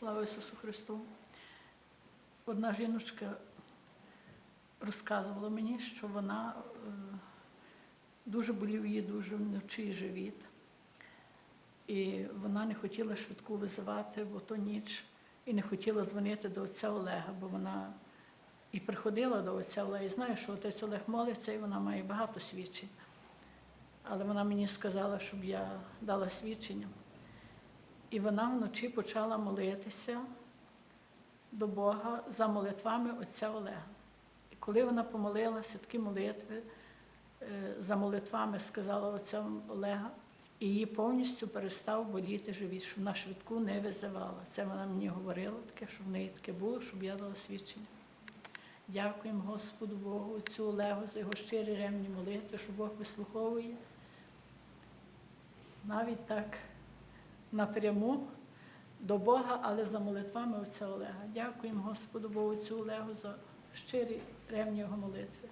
Слава Ісусу Христу. Одна жіночка розказувала мені, що вона е, дуже болів її дуже вночі живіт. І вона не хотіла швидку визивати, бо то ніч, і не хотіла дзвонити до отця Олега, бо вона і приходила до отця Олега, і знає, що отець Олег молиться, і вона має багато свідчень. Але вона мені сказала, щоб я дала свідчення. І вона вночі почала молитися до Бога за молитвами отця Олега. І коли вона помолилася, такі молитви е, за молитвами сказала отця Олега, і її повністю перестав боліти живіт, що вона швидку не визивала. Це вона мені говорила, таке, що в неї таке було, щоб я дала свідчення. Дякуємо Господу Богу, отцю Олегу за його щирі ремні молитви, що Бог вислуховує. Навіть так напряму до Бога, але за молитвами отця Олега. Дякуємо Господу Богу, цю Олегу за щирі ревні його молитви.